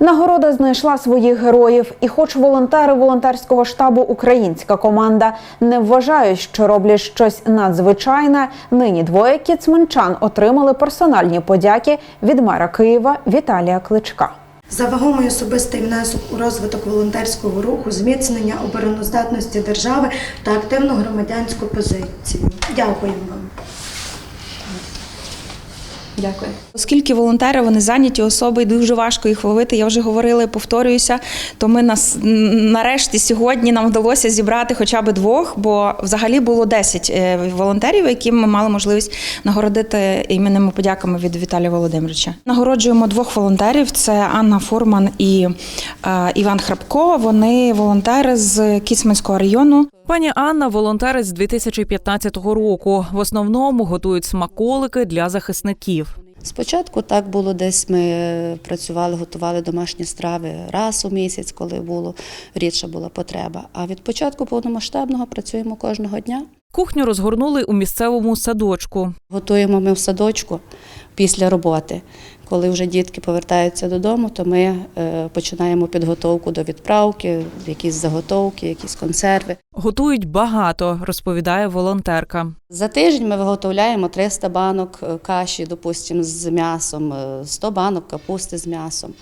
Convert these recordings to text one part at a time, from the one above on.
Нагорода знайшла своїх героїв, і хоч волонтери волонтерського штабу Українська команда не вважають, що роблять щось надзвичайне. Нині двоє кіцменчан отримали персональні подяки від мера Києва Віталія Кличка. За вагомий особистий внесок у розвиток волонтерського руху, зміцнення обороноздатності держави та активну громадянську позицію. Дякуємо вам. Дякую. Оскільки волонтери вони зайняті особи, і дуже важко їх ловити. Я вже говорила, повторююся. То ми нас нарешті сьогодні нам вдалося зібрати хоча б двох, бо взагалі було 10 е, волонтерів, яким ми мали можливість нагородити іменними подяками від Віталія Володимировича. Нагороджуємо двох волонтерів: це Анна Фурман і е, Іван Храпко. Вони волонтери з Кіцманського району. Пані Анна волонтерець з 2015 року. В основному готують смаколики для захисників. Спочатку так було десь ми працювали, готували домашні страви раз у місяць, коли було рідша була потреба. А від початку повномасштабного працюємо кожного дня. Кухню розгорнули у місцевому садочку. Готуємо ми в садочку після роботи. Коли вже дітки повертаються додому, то ми е, починаємо підготовку до відправки, якісь заготовки, якісь консерви. Готують багато, розповідає волонтерка. За тиждень ми виготовляємо 300 банок е, каші, допустимо, з м'ясом, е, 100 банок капусти з м'ясом.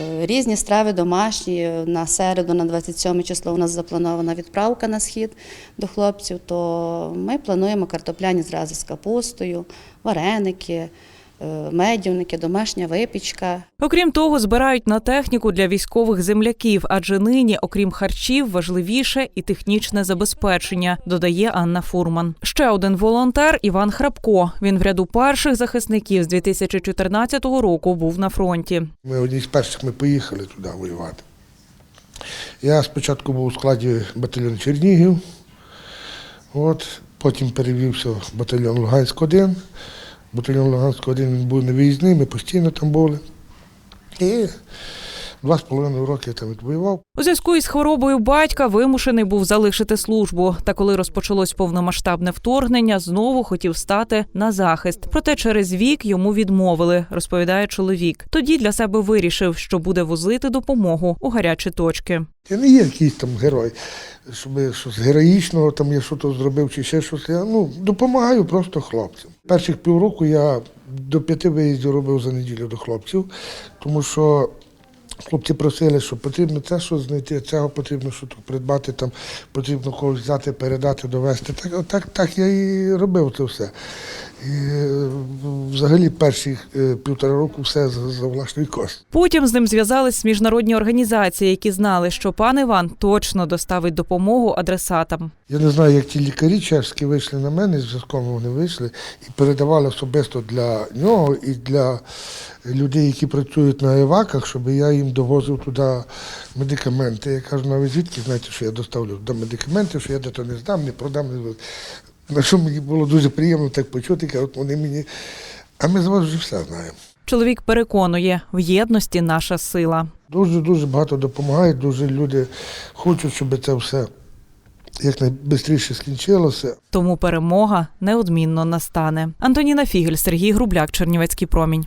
Е, Різні страви домашні. На середу, на 27 число, у нас запланована відправка на схід до хлопців, то ми плануємо картопляні зрази з капустою, вареники, е, медівники, домашня випічка. Окрім того, збирають на техніку для військових земляків, адже нині, окрім харчів, важливіше і технічне забезпечення, додає Анна Фурман. Ще один волонтер Іван Храпко. Він в ряду перших захисників з 2014 року був на фронті. Ми одні з перших ми поїхали туди воювати. Я спочатку був у складі батальйону Чернігів, от, потім перевівся в батальйон Луганськ-1. Батальйон Луганськ-1 він був не виїзний, ми постійно там були. І два з половиною роки я там відвоював. У зв'язку із хворобою батька вимушений був залишити службу. Та коли розпочалось повномасштабне вторгнення, знову хотів стати на захист. Проте через вік йому відмовили, розповідає чоловік. Тоді для себе вирішив, що буде возити допомогу у гарячі точки. Я не є якийсь там герой, щоб я щось героїчного, там я щось зробив чи ще щось. Я ну, допомагаю просто хлопцям. Перших півроку я до п'яти виїздів робив за неділю до хлопців, тому що хлопці просили, що потрібно це щось знайти, цього потрібно щось придбати, там потрібно когось взяти, передати, довести. Так, так, так я і робив це все. І е, взагалі перші е, півтора року все за, власний кошт. Потім з ним зв'язались міжнародні організації, які знали, що пан Іван точно доставить допомогу адресатам. Я не знаю, як ті лікарі чешські вийшли на мене, зв'язком вони вийшли і передавали особисто для нього і для людей, які працюють на еваках, щоб я їм довозив туди медикаменти. Я кажу, навіть звідки знаєте, що я доставлю до медикаменти, що я де то не здам, не продам. Не... На що мені було дуже приємно так почути, кажуть, вони мені. А ми з вас вже все знаємо. Чоловік переконує, в єдності наша сила. Дуже дуже багато допомагають, дуже люди хочуть, щоб це все якнайбистріше скінчилося. Тому перемога неодмінно настане. Антоніна Фігель, Сергій Грубляк, Чернівецький промінь.